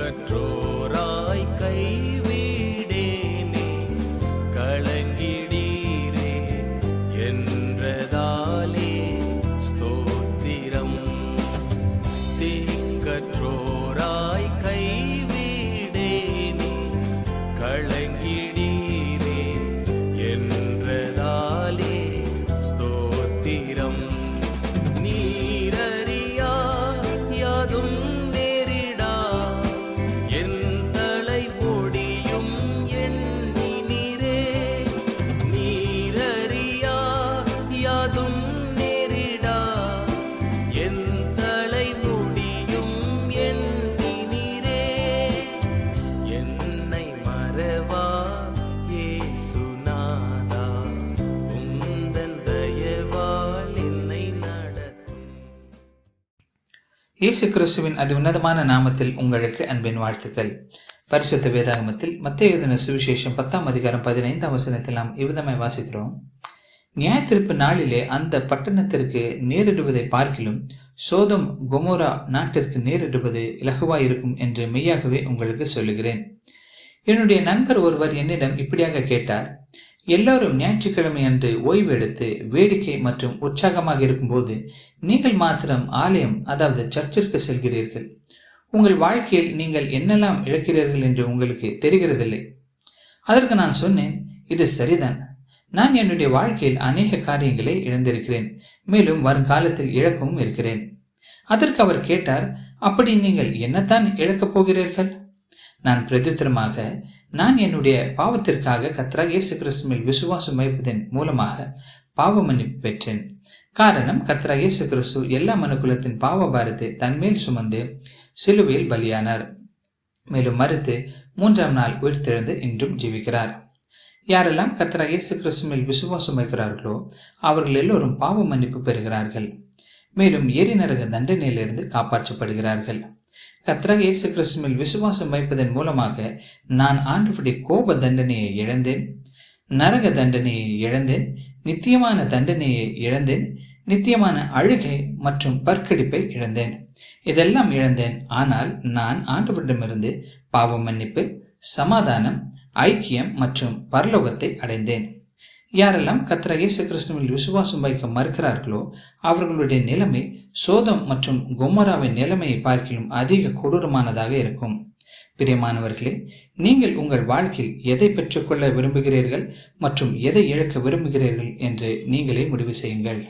கற்றோராய் கை இயேசு கிறிஸ்துவின் அது உன்னதமான நாமத்தில் உங்களுக்கு அன்பின் வாழ்த்துக்கள். பரிசுத்த வேதாகமத்தில் மத்திய எழுதின சுவிசேஷம் பத்தாம் அதிகாரம் பதினைந்தாம் வசனத்தில் நாம் இவ்விதமாய் வாசிக்கிறோம். நியாயத்திருப்பு நாளிலே அந்த பட்டணத்திற்கு நேரிடுவதை பார்க்கிலும் சோதம் கொமோரா நாட்டிற்கு நேரிடுவது இலகுவாயிருக்கும் என்று மெய்யாகவே உங்களுக்கு சொல்லுகிறேன். என்னுடைய நண்பர் ஒருவர் என்னிடம் இப்படியாக கேட்டார். எல்லோரும் ஞாயிற்றுக்கிழமை அன்று ஓய்வு எடுத்து வேடிக்கை மற்றும் உற்சாகமாக இருக்கும்போது நீங்கள் மாத்திரம் ஆலயம் அதாவது சர்ச்சிற்கு செல்கிறீர்கள். உங்கள் வாழ்க்கையில் நீங்கள் என்னெல்லாம் இழக்கிறீர்கள் என்று உங்களுக்கு தெரிகிறதில்லை. அதற்கு நான் சொன்னேன் இது சரிதான். நான் என்னுடைய வாழ்க்கையில் அநேக காரியங்களை இழந்திருக்கிறேன். மேலும் வருங்காலத்தில் இழக்கவும் இருக்கிறேன். அதற்கு அவர் கேட்டார் அப்படி நீங்கள் என்னத்தான் இழக்கப் போகிறீர்கள்? நான் பிரதித்திரமாக நான் என்னுடைய பாவத்திற்காக கத்ரா இயேசு கிறிஸ்துவில் விசுவாசம் வைப்பதன் மூலமாக பாவ மன்னிப்பு பெற்றேன். காரணம் கத்ரா இயேசு கிறிஸ்து எல்லா மனுக்குலத்தின் பாவ பாரத்தை தன்மேல் சுமந்து சிலுவையில் பலியானார். மேலும் மறுத்து மூன்றாம் நாள் உயிர்த்தெழுந்து இன்றும் ஜீவிக்கிறார். யாரெல்லாம் கத்ரா இயேசு கிறிஸ்துவில் விசுவாசம் வைக்கிறார்களோ அவர்கள் எல்லோரும் பாவ மன்னிப்பு பெறுகிறார்கள். மேலும் எரி நரக தண்டனையிலிருந்து காப்பாற்றப்படுகிறார்கள். கத்ராக இயேசு கிறிஸ்துவில் விசுவாசம் வைப்பதன் மூலமாக நான் ஆண்டவருடைய கோப தண்டனையை இழந்தேன் நரக தண்டனையை இழந்தேன் நித்தியமான தண்டனையை இழந்தேன் நித்தியமான அழுகை மற்றும் பற்கடிப்பை இழந்தேன். இதெல்லாம் இழந்தேன். ஆனால் நான் ஆண்டவரிடமிருந்து பாவ மன்னிப்பு சமாதானம் ஐக்கியம் மற்றும் பரலோகத்தை அடைந்தேன். யாரெல்லாம் கத்ரா இயேசு கிறிஸ்துவில் விசுவாசம் வைக்க மறுக்கிறார்களோ அவர்களுடைய நிலைமை சோதம் மற்றும் கொமராவின் நிலைமையை பார்க்கிலும் அதிக கொடூரமானதாக இருக்கும். பிரியமானவர்களே நீங்கள் உங்கள் வாழ்க்கையில் எதை பெற்றுக்கொள்ள விரும்புகிறீர்கள் மற்றும் எதை இழக்க விரும்புகிறீர்கள் என்று நீங்களே முடிவு செய்யுங்கள்.